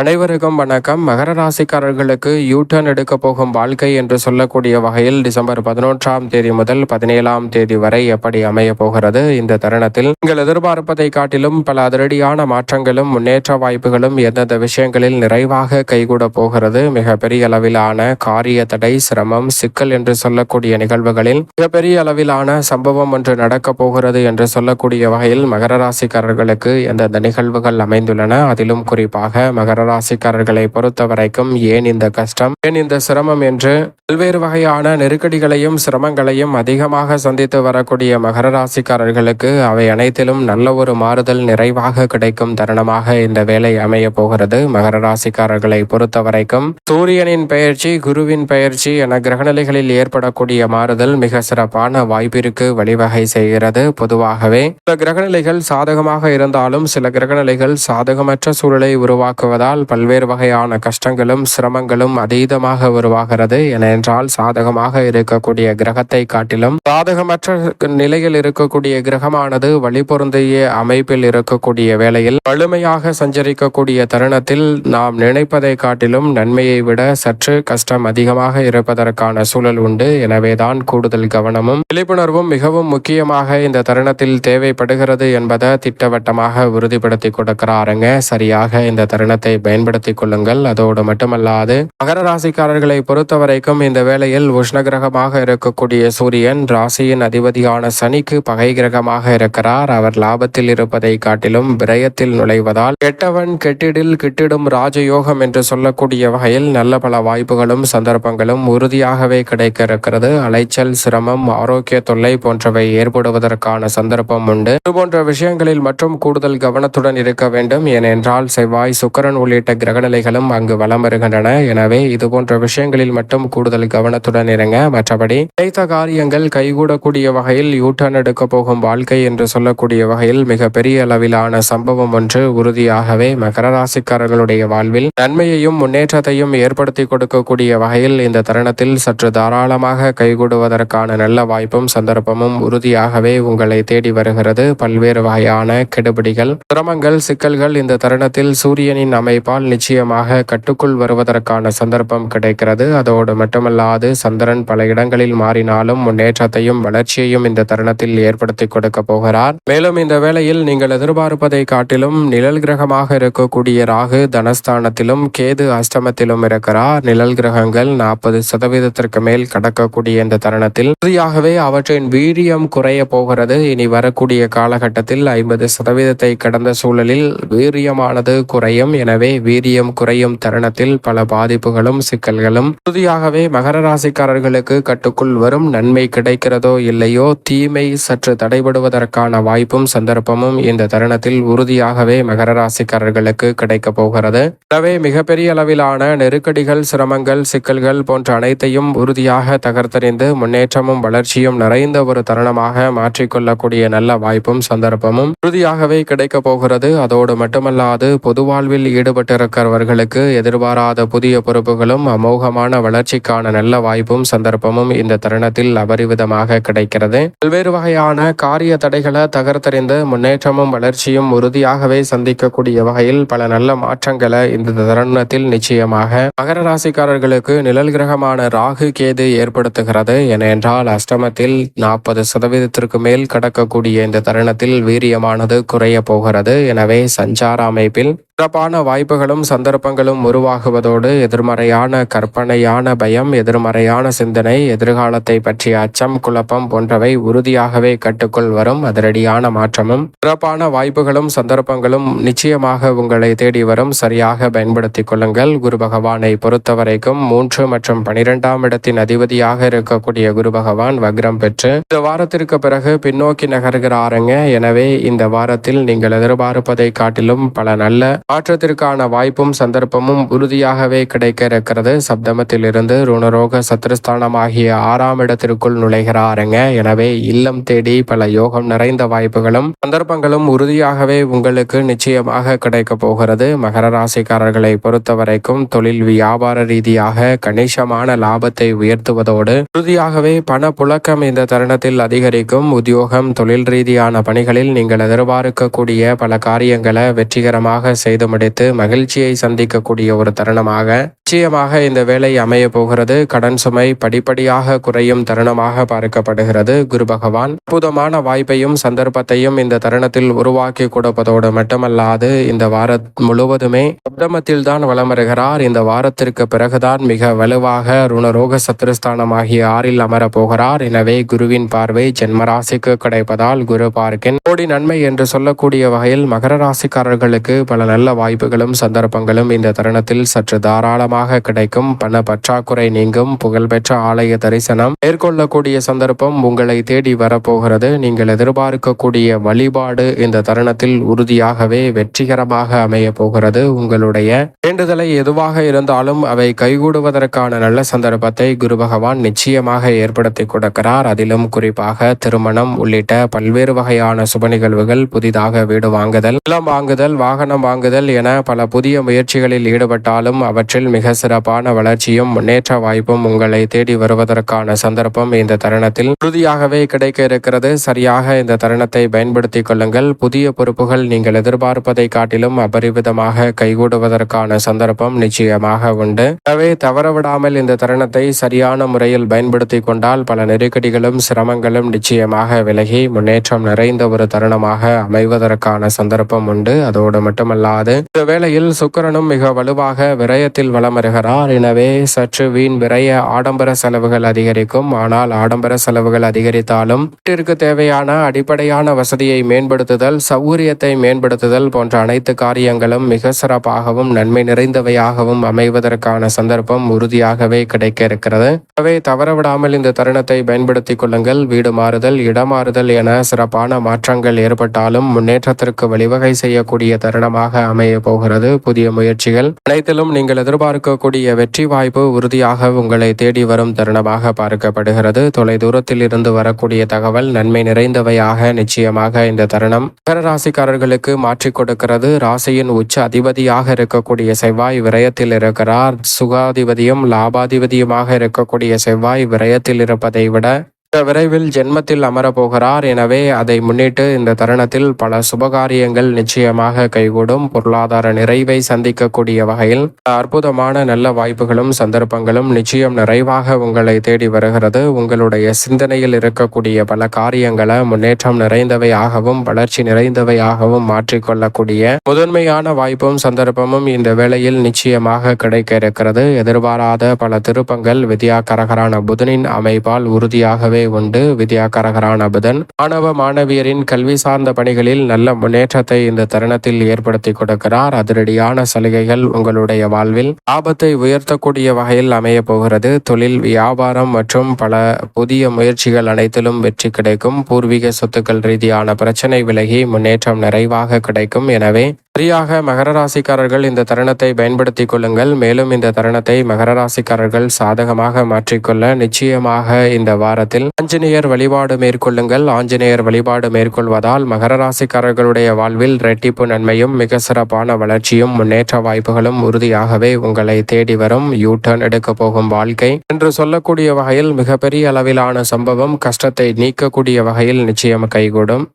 அனைவருக்கும் வணக்கம். மகர ராசிக்காரர்களுக்கு யூ எடுக்க போகும் வாழ்க்கை என்று சொல்லக்கூடிய வகையில் டிசம்பர் பதினொன்றாம் தேதி முதல் பதினேழாம் தேதி வரை எப்படி அமைய போகிறது? இந்த தருணத்தில் நீங்கள் எதிர்பார்ப்பதை காட்டிலும் பல அதிரடியான மாற்றங்களும் முன்னேற்ற வாய்ப்புகளும் எந்தெந்த விஷயங்களில் நிறைவாக கைகூட போகிறது? மிகப்பெரிய அளவிலான காரிய தடை சிரமம் சிக்கல் என்று சொல்லக்கூடிய நிகழ்வுகளில் மிகப்பெரிய அளவிலான சம்பவம் ஒன்று நடக்கப் போகிறது என்று சொல்லக்கூடிய வகையில் மகர ராசிக்காரர்களுக்கு எந்தெந்த நிகழ்வுகள் அமைந்துள்ளன? அதிலும் குறிப்பாக மகர ராசிக்காரர்களை பொறுத்த வரைக்கும் ஏன் இந்த கஷ்டம்? ஏன் இந்த சிரமம் என்று? பல்வேறு வகையான நெருக்கடிகளையும் சிரமங்களையும் அதிகமாக சந்தித்து வரக்கூடிய மகர ராசிக்காரர்களுக்கு அவை அனைத்திலும் நல்ல ஒரு மாறுதல் நிறைவாக கிடைக்கும் தருணமாக இந்த வேலை அமைய போகிறது. மகர ராசிக்காரர்களை பொறுத்த வரைக்கும் சூரியனின் பெயர்ச்சி குருவின் பெயர்ச்சி என கிரகநிலைகளில் ஏற்படக்கூடிய மாறுதல் மிக சிறப்பான வாய்ப்பிற்கு வழிவகை செய்கிறது. பொதுவாகவே சில கிரகநிலைகள் சாதகமாக இருந்தாலும் சில கிரகநிலைகள் சாதகமற்ற சூழலை உருவாக்குவதால் பல்வேறு வகையான கஷ்டங்களும் சிரமங்களும் அதீதமாக உருவாகிறது. ஏனென்றால் சாதகமாக இருக்கக்கூடிய கிரகத்தை காட்டிலும் சாதகமற்ற நிலையில் இருக்கக்கூடிய கிரகமானது வழிபொருந்திய அமைப்பில் இருக்கக்கூடிய வேளையில் வலிமையாக சஞ்சரிக்கக்கூடிய தருணத்தில் நாம் நினைப்பதை காட்டிலும் நன்மையை விட சற்று கஷ்டம் அதிகமாக இருப்பதற்கான சூழல் உண்டு. எனவேதான் கூடுதல் கவனமும் விழிப்புணர்வும் மிகவும் முக்கியமாக இந்த தருணத்தில் தேவைப்படுகிறது என்பதை திட்டவட்டமாக உறுதிப்படுத்தி கொடுக்கிறாருங்க. சரியாக இந்த தருணத்தை பயன்படுத்திக் கொள்ளுங்கள். அதோடு மட்டுமல்லாது மகர ராசிக்காரர்களை பொறுத்த வரைக்கும் இந்த வேளையில் உஷ்ண கிரகமாக இருக்கக்கூடிய சூரியன் ராசியின் அதிபதியான சனிக்கு பகை கிரகமாக இருக்கிறார். அவர் லாபத்தில் இருப்பதை காட்டிலும் விரயத்தில் நுழைவதால் கெட்டவன் கெட்டிடில் கிட்டிடும் ராஜயோகம் என்று சொல்லக்கூடிய வகையில் நல்ல பல வாய்ப்புகளும் சந்தர்ப்பங்களும் உறுதியாகவே கிடைக்க இருக்கிறது அலைச்சல் சிரமம் ஆரோக்கிய தொல்லை போன்றவை ஏற்படுவதற்கான சந்தர்ப்பம் உண்டு. இது போன்ற விஷயங்களில் மற்றும் கூடுதல் கவனத்துடன் இருக்க வேண்டும். ஏனென்றால் செவ்வாய் சுக்கரன் உள்ளிட்ட கிரகநிலைகளும் அங்கு வலம் வருகின்றன. எனவே இது போன்ற விஷயங்களில் மட்டும் கூடுதல் கவனத்துடன் இருங்க. மற்றபடி கிடைத்த காரியங்கள் கைகூடக்கூடிய வகையில் யூட்டர்ன் எடுக்க போகும் வாழ்க்கை என்று சொல்லக்கூடிய வகையில் மிக பெரிய அளவிலான சம்பவம் ஒன்று உறுதியாகவே மகர ராசிக்காரர்களுடைய வாழ்வில் நன்மையையும் முன்னேற்றத்தையும் ஏற்படுத்தி கொடுக்கக்கூடிய வகையில் இந்த தருணத்தில் சற்று தாராளமாக கைகூடுவதற்கான நல்ல வாய்ப்பும் சந்தர்ப்பமும் உறுதியாகவே உங்களை தேடி வருகிறது. பல்வேறு வகையான கெடுபிடிகள் சிரமங்கள் சிக்கல்கள் இந்த தருணத்தில் சூரியனின் அமைப்பு பால் நிச்சயமாக கட்டுக்குள் வருவதற்கான சந்தர்ப்பம் கிடைக்கிறது. அதோடு மட்டுமல்லாது சந்திரன் பல இடங்களில் மாறினாலும் முன்னேற்றத்தையும் வளர்ச்சியையும் இந்த தருணத்தில் ஏற்படுத்தி கொடுக்க போகிறார். மேலும் இந்த வேளையில் நீங்கள் எதிர்பார்ப்பதை காட்டிலும் நிழல் கிரகமாக இருக்கக்கூடிய ராகு தனஸ்தானத்திலும் கேது அஷ்டமத்திலும் இருக்கிறார். நிழல் கிரகங்கள் நாற்பது சதவீதத்திற்கு மேல் கடக்கக்கூடிய இந்த தருணத்தில் இறுதியாகவே அவற்றின் வீரியம் குறைய போகிறது. இனி வரக்கூடிய காலகட்டத்தில் ஐம்பது சதவீதத்தை கடந்த சூழலில் வீரியமானது குறையும். எனவே வீரியம் குறையும் தருணத்தில் பல பாதிப்புகளும் சிக்கல்களும் உறுதியாகவே மகர ராசிக்காரர்களுக்கு கட்டுக்குள் வரும் நன்மை கிடைக்கிறதோ இல்லையோ தீமை சற்று தடைபடுவதற்கான வாய்ப்பும் சந்தர்ப்பமும் இந்த தருணத்தில் உறுதியாகவே மகர ராசிக்காரர்களுக்கு கிடைக்கப் போகிறது. எனவே மிகப்பெரிய அளவிலான நெருக்கடிகள் சிரமங்கள் சிக்கல்கள் போன்ற அனைத்தையும் உறுதியாக தகர்த்தறிந்து முன்னேற்றமும் வளர்ச்சியும் நிறைந்த ஒரு தருணமாக மாற்றிக்கொள்ளக்கூடிய நல்ல வாய்ப்பும் சந்தர்ப்பமும் உறுதியாகவே கிடைக்கப் போகிறது. அதோடு மட்டுமல்லாது பொது வாழ்வில் ஈடுபட்டிருக்கிறவர்களுக்கு எதிர்பாராத புதிய பொறுப்புகளும் அமோகமான வளர்ச்சிக்கான நல்ல வாய்ப்பும் சந்தர்ப்பமும் இந்த தருணத்தில் அபரிவிதமாக கிடைக்கிறது. பல்வேறு வகையான காரிய தடைகளை தகர்த்தறிந்து முன்னேற்றமும் வளர்ச்சியும் உறுதியாகவே சந்திக்கக்கூடிய வகையில் பல நல்ல மாற்றங்களை இந்த தருணத்தில் நிச்சயமாக மகர ராசிக்காரர்களுக்கு நிழல் கிரகமான ராகு கேது ஏற்படுத்துகிறது. ஏனென்றால் அஷ்டமத்தில் நாற்பது சதவீதத்திற்கு மேல் கடக்கக்கூடிய இந்த தருணத்தில் வீரியமானது குறைய போகிறது. எனவே சஞ்சார அமைப்பில் சிறப்பான வாய்ப்புகளும் சந்தர்ப்பங்களும் உருவாகுவதோடு எதிர்மறையான கற்பனையான பயம் எதிர்மறையான சிந்தனை எதிர்காலத்தை பற்றிய அச்சம் குழப்பம் போன்றவை உறுதியாகவே கட்டுக்குள் வரும். அதிரடியான மாற்றமும் சிறப்பான வாய்ப்புகளும் சந்தர்ப்பங்களும் நிச்சயமாக உங்களை தேடி வரும். சரியாக பயன்படுத்திக் கொள்ளுங்கள். குரு பகவானை பொறுத்தவரைக்கும் மூன்று மற்றும் பனிரெண்டாம் இடத்தின் அதிபதியாக இருக்கக்கூடிய குரு பகவான் வக்ரம் பெற்று இந்த வாரத்திற்கு பிறகு பின்னோக்கி நகர்கிறாருங்க. எனவே இந்த வாரத்தில் நீங்கள் எதிர்பார்ப்பதை காட்டிலும் பல நல்ல மாற்றத்திற்கான வாய்ப்பும் சந்தர்ப்பமும் உறுதியாகவே கிடைக்க இருக்கிறது சப்தமத்திலிருந்து ருணரோக சத்ருஸ்தானம் ஆகிய ஆறாம் இடத்திற்குள் நுழைகிறாருங்க. எனவே இல்லம் தேடி பல யோகம் நிறைந்த வாய்ப்புகளும் சந்தர்ப்பங்களும் உறுதியாகவே உங்களுக்கு நிச்சயமாக கிடைக்க போகிறது. மகர ராசிக்காரர்களை பொறுத்தவரைக்கும் தொழில் வியாபார ரீதியாக கணிசமான லாபத்தை உயர்த்துவதோடு உறுதியாகவே பண புழக்கம் இந்த தருணத்தில் அதிகரிக்கும். உத்தியோகம் தொழில் ரீதியான பணிகளில் நீங்கள் எதிர்பார்க்கக்கூடிய பல காரியங்களை வெற்றிகரமாக செய்து செய்து முடித்து மகிழ்ச்சியை சந்திக்கக்கூடிய ஒரு தருணமாக நிச்சயமாக இந்த வேலை அமைய போகிறது. கடன் சுமை படிப்படியாக குறையும் தருணமாக பார்க்கப்படுகிறது. குரு பகவான் அற்புதமான வாய்ப்பையும் சந்தர்ப்பத்தையும் இந்த தருணத்தில் உருவாக்கி கொடுப்பதோடு மட்டுமல்லாது இந்த வார முழுவதுமே சப்தமத்தில் தான் வலம் வருகிறார். இந்த வாரத்திற்கு பிறகுதான் மிக வலுவாக ருணரோக சத்துருஸ்தானமாகிய ஆறில் அமரப் போகிறார். எனவே குருவின் பார்வை ஜென்மராசிக்கு கிடைப்பதால் குரு பார்க்கின் கோடி நன்மை என்று சொல்லக்கூடிய வகையில் மகர ராசிக்காரர்களுக்கு பல நல்ல வாய்ப்புகளும் சந்தர்ப்பங்களும் இந்த தருணத்தில் சற்று தாராளமாக கிடைக்கும். பண பற்றாக்குறை நீங்கும். புகழ்பெற்ற ஆலய தரிசனம் மேற்கொள்ளக்கூடிய சந்தர்ப்பம் உங்களை தேடி வரப்போகிறது. நீங்கள் எதிர்பார்க்கக்கூடிய வழிபாடு இந்த தருணத்தில் உறுதியாகவே வெற்றிகரமாக அமைய போகிறது. உங்களுடைய வேண்டுதலை எதுவாக இருந்தாலும் அவை கைகூடுவதற்கான நல்ல சந்தர்ப்பத்தை குரு பகவான் நிச்சயமாக ஏற்படுத்தி கொடுக்கிறார். அதிலும் குறிப்பாக திருமணம் உள்ளிட்ட பல்வேறு வகையான சுப நிகழ்வுகள் புதிதாக வீடு வாங்குதல் நிலம் வாங்குதல் வாகனம் வாங்குதல் என பல புதிய முயற்சிகளில் ஈடுபட்டாலும் அவற்றில் மிக சிறப்பான வளர்ச்சியும் முன்னேற்ற வாய்ப்பும் உங்களை தேடி வருவதற்கான சந்தர்ப்பம் இந்த தருணத்தில் உறுதியாகவே கிடைக்க இருக்கிறது. சரியாக இந்த தருணத்தை பயன்படுத்திக் கொள்ளுங்கள். புதிய பொறுப்புகள் நீங்கள் எதிர்பார்ப்பதை காட்டிலும் அபரிவிதமாக கைகூடுவதற்கான சந்தர்ப்பம் நிச்சயமாக உண்டு. எனவே தவறவிடாமல் இந்த தருணத்தை சரியான முறையில் பயன்படுத்திக் கொண்டால் பல நெருக்கடிகளும் சிரமங்களும் நிச்சயமாக விலகி முன்னேற்றம் நிறைந்த ஒரு தருணமாக அமைவதற்கான சந்தர்ப்பம் உண்டு. அதோடு மட்டுமல்லாது இந்த வேளையில் சுக்கிரனும் மிக வலுவாக விரயத்தில் வலம் வருகிறார் எனவே சற்று வீண் விரய ஆடம்பர செலவுகள் அதிகரிக்கும். ஆனால் ஆடம்பர செலவுகள் அதிகரித்தாலும் வீட்டிற்கு தேவையான அடிப்படையான வசதியை மேம்படுத்துதல் சௌகரியத்தை மேம்படுத்துதல் போன்ற அனைத்து காரியங்களும் மிக சிறப்பாகவும் நன்மை நிறைந்தவையாகவும் அமைவதற்கான சந்தர்ப்பம் உறுதியாகவே கிடைக்க இருக்கிறது. எனவே தவறவிடாமல் இந்த தருணத்தை பயன்படுத்திக் கொள்ளுங்கள். வீடு மாறுதல் இடமாறுதல் என சிறப்பான மாற்றங்கள் ஏற்பட்டாலும் முன்னேற்றத்திற்கு வழிவகை செய்யக்கூடிய தருணமாக அமைய போகிறது. புதிய முயற்சிகள் அனைத்திலும் நீங்கள் எதிர்பார்க்கக்கூடிய வெற்றி வாய்ப்பு உறுதியாக உங்களை தேடி வரும் தருணமாக பார்க்கப்படுகிறது. தொலை தூரத்தில் இருந்து வரக்கூடிய தகவல் நன்மை நிறைந்தவையாக நிச்சயமாக இந்த தருணம் மகர ராசிக்காரர்களுக்கு மாற்றிக் கொடுக்கிறது. ராசியின் உச்ச அதிபதியாக இருக்கக்கூடிய செவ்வாய் விரயத்தில் இருக்கிறார். சுகாதிபதியும் லாபாதிபதியுமாக இருக்கக்கூடிய செவ்வாய் விரயத்தில் இருப்பதை விட விரைவில் ஜென்மத்தில் அமரப்போகிறார். எனவே அதை முன்னிட்டு இந்த தருணத்தில் பல சுபகாரியங்கள் நிச்சயமாக கைகூடும். பொருளாதார நிறைவை சந்திக்கக்கூடிய வகையில் அற்புதமான நல்ல வாய்ப்புகளும் சந்தர்ப்பங்களும் நிச்சயம் நிறைவாக உங்களை தேடி வருகிறது. உங்களுடைய சிந்தனையில் இருக்கக்கூடிய பல காரியங்களை முன்னேற்றம் நிறைந்தவையாகவும் வளர்ச்சி நிறைந்தவையாகவும் மாற்றிக்கொள்ளக்கூடிய முதன்மையான வாய்ப்பும் சந்தர்ப்பமும் இந்த வேளையில் நிச்சயமாக கிடைக்க இருக்கிறது. எதிர்பாராத பல திருப்பங்கள் வித்யாகரகரான புதனின் அமைப்பால் உறுதியாகவே உண்டு வித்யாகரகரான புதன் மாணவ மாணவியரின் கல்வி சார்ந்த பணிகளில் நல்ல முன்னேற்றத்தை இந்த தருணத்தில் ஏற்படுத்தி கொடுக்கிறார். அதிரடியான சலுகைகள் உங்களுடைய வாழ்வில். ஆபத்தை உயர்த்தக்கூடிய வகையில் அமைய போகிறது. தொழில் வியாபாரம் மற்றும் பல புதிய முயற்சிகள் அனைத்திலும் வெற்றி கிடைக்கும். பூர்வீக சொத்துக்கள் ரீதியான பிரச்சனை விலகி முன்னேற்றம் நிறைவாக கிடைக்கும். எனவே சரியாக மகர ராசிக்காரர்கள் இந்த தருணத்தை பயன்படுத்திக் கொள்ளுங்கள். மேலும் இந்த தருணத்தை மகர ராசிக்காரர்கள் சாதகமாக மாற்றிக்கொள்ள நிச்சயமாக இந்த வாரத்தில் ஆஞ்சநேயர் வழிபாடு மேற்கொள்ளுங்கள். ஆஞ்சநேயர் வழிபாடு மேற்கொள்வதால் மகர ராசிக்காரர்களுடைய வாழ்வில் ரெட்டிப்பு நன்மையும் மிக சிறப்பான வளர்ச்சியும் முன்னேற்ற வாய்ப்புகளும் உறுதியாகவே உங்களை தேடி வரும். யூ டர்ன் எடுக்க போகும் வாழ்க்கை. என்று சொல்லக்கூடிய வகையில் மிகப்பெரிய அளவிலான சம்பவம் கஷ்டத்தை நீக்கக்கூடிய வகையில் நிச்சயம் கைகூடும்.